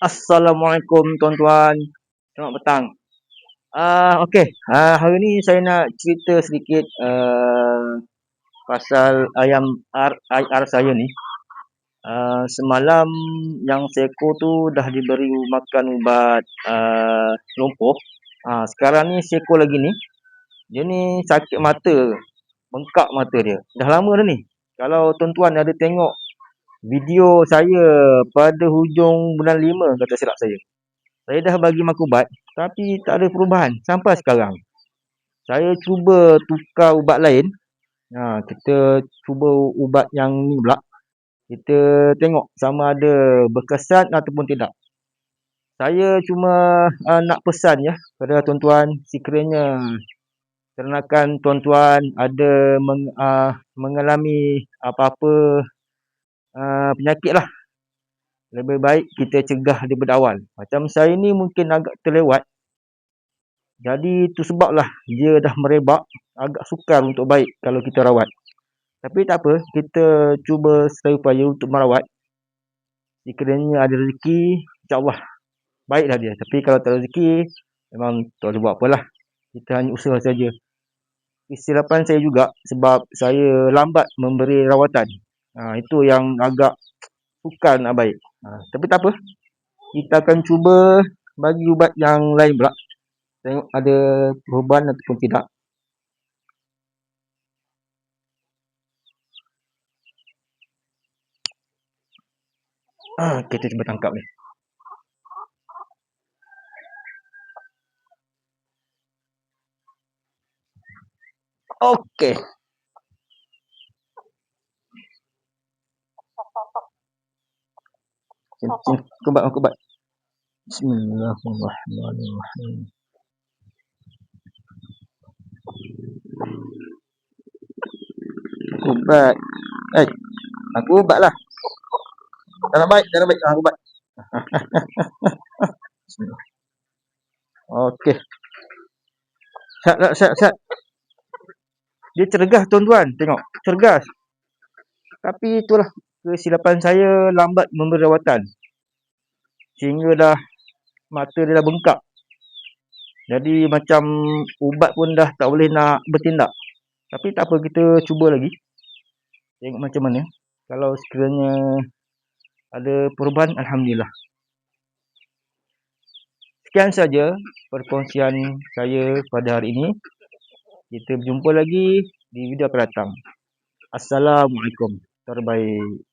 Assalamualaikum tuan-tuan. Selamat petang. Uh, Okey, uh, hari ni saya nak cerita sedikit uh, pasal ayam IR saya ni. Uh, semalam yang seekor tu dah diberi makan ubat uh, lumpuh. Uh, sekarang ni seekor lagi ni, dia ni sakit mata. Bengkak mata dia. Dah lama dah ni. Kalau tuan-tuan ada tengok video saya pada hujung bulan 5 kata silap saya. Saya dah bagi makan ubat tapi tak ada perubahan sampai sekarang. Saya cuba tukar ubat lain. Ha, kita cuba ubat yang ni pula. Kita tengok sama ada berkesan ataupun tidak. Saya cuma uh, nak pesan ya kepada tuan-tuan sekiranya ternakan tuan-tuan ada meng, uh, mengalami apa-apa uh, penyakit lah. Lebih baik kita cegah daripada awal. Macam saya ni mungkin agak terlewat. Jadi itu sebablah dia dah merebak. Agak sukar untuk baik kalau kita rawat. Tapi tak apa. Kita cuba sedaya upaya untuk merawat. Sekiranya ada rezeki, insyaAllah baiklah dia. Tapi kalau tak ada rezeki, memang tak boleh buat apalah. Kita hanya usaha saja. Kesilapan saya juga sebab saya lambat memberi rawatan. Ha, itu yang agak sukar nak baik. Ha, tapi tak apa. Kita akan cuba bagi ubat yang lain pula. Tengok ada perubahan ataupun tidak. Ha, kita cuba tangkap ni. Okey. Kubat, kubat. Bismillahirrahmanirrahim. Kubat. Eh, aku ubat lah. Jangan baik, jangan baik. Aku ubat. Okey. Sat, sat, sat. Dia cergah tuan-tuan. Tengok. Cergas. Tapi itulah kesilapan saya lambat memberi rawatan. Sehingga dah mata dia dah bengkak. Jadi macam ubat pun dah tak boleh nak bertindak. Tapi tak apa kita cuba lagi. Tengok macam mana. Kalau sekiranya ada perubahan Alhamdulillah. Sekian saja perkongsian saya pada hari ini. Kita berjumpa lagi di video akan datang. Assalamualaikum terbaik